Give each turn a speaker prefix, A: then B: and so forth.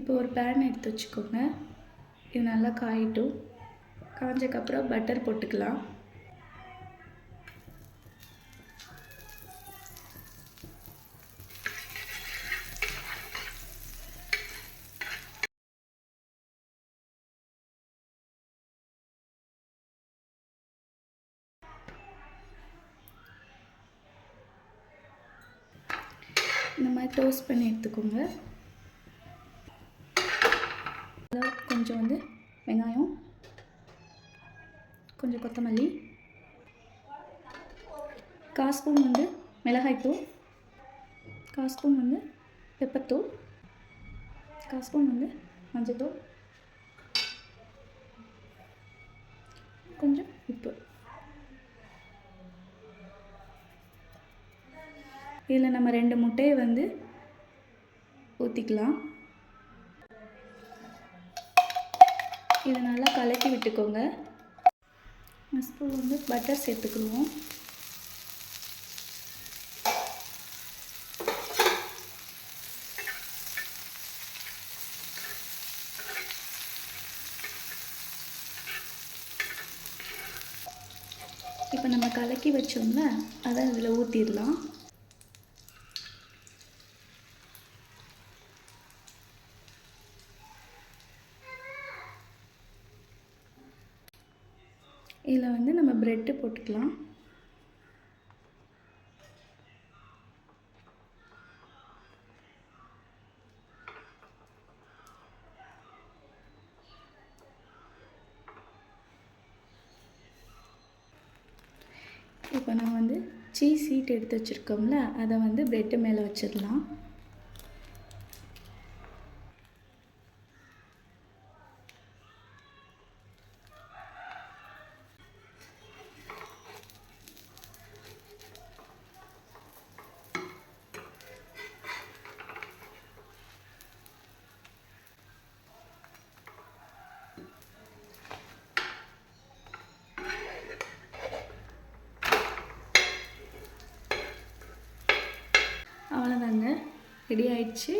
A: இப்போ ஒரு பேன் எடுத்து வச்சுக்கோங்க. இது நல்லா காயட்டும். காஞ்சக்கப்புறம் பட்டர் போட்டுக்கலாம். இந்த மாதிரி டோஸ்ட் பண்ணி எடுத்துக்கோங்க. கொஞ்சம் வந்து வெங்காயம் கொஞ்சம் கொத்தமல்லி கால் ஸ்பூன் வந்து மிளகாய்த்தூள் கால் ஸ்பூன் வந்து பெப்பத்தூள் கால் ஸ்பூன் வந்து மஞ்சத்தூள் கொஞ்சம் உப்பு. இதில் நம்ம ரெண்டு முட்டையை வந்து ஊற்றிக்கலாம் இதை நல்லா கலக்கி விட்டுக்கோங்க. ஸ்பூன் வந்து பட்டர் சேர்த்துக்குருவோம் இப்போ நம்ம கலக்கி வச்சோம்ல அதை இதில் ஊற்றிடலாம் இதில் வந்து நம்ம ப்ரெட்டு போட்டுக்கலாம். இப்போ நான் வந்து சீஸ் சீட் எடுத்து வச்சுருக்கோம்ல அதை வந்து ப்ரெட்டு மேலே வச்சிடலாம். ரெடி ஆயிடுச்சு.